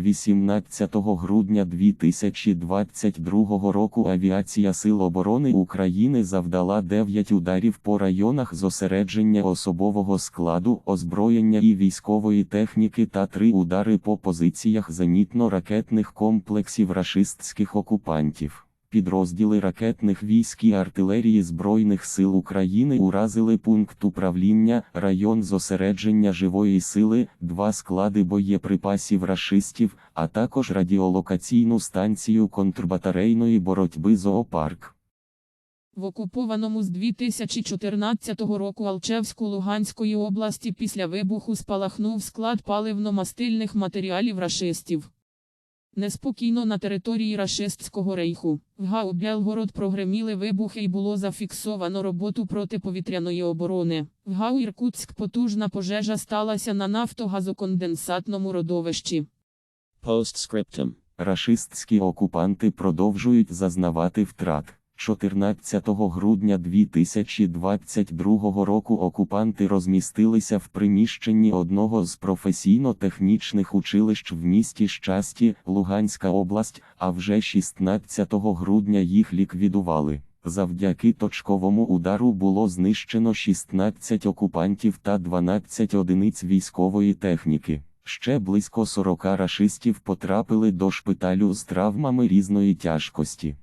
18 грудня 2022 року Авіація Сил оборони України завдала 9 ударів по районах зосередження особового складу, озброєння і військової техніки та 3 удари по позиціях зенітно-ракетних комплексів рашистських окупантів. Підрозділи ракетних військ і артилерії Збройних сил України уразили пункт управління, район зосередження живої сили, два склади боєприпасів рашистів, а також радіолокаційну станцію контрбатарейної боротьби зоопарк. В окупованому з 2014 року Алчевську Луганської області після вибуху спалахнув склад паливно-мастильних матеріалів рашистів. Неспокійно на території рашистського рейху. В ГАУ Белгород прогреміли вибухи і було зафіксовано роботу протиповітряної оборони. В ГАУ Іркутськ потужна пожежа сталася на нафтогазоконденсатному родовищі. Постскриптум. Рашистські окупанти продовжують зазнавати втрат. 14 грудня 2022 року окупанти розмістилися в приміщенні одного з професійно-технічних училищ в місті Щасті, Луганська область, а вже 16 грудня їх ліквідували. Завдяки точковому удару було знищено 16 окупантів та 12 одиниць військової техніки. Ще близько 40 рашистів потрапили до шпиталю з травмами різної тяжкості.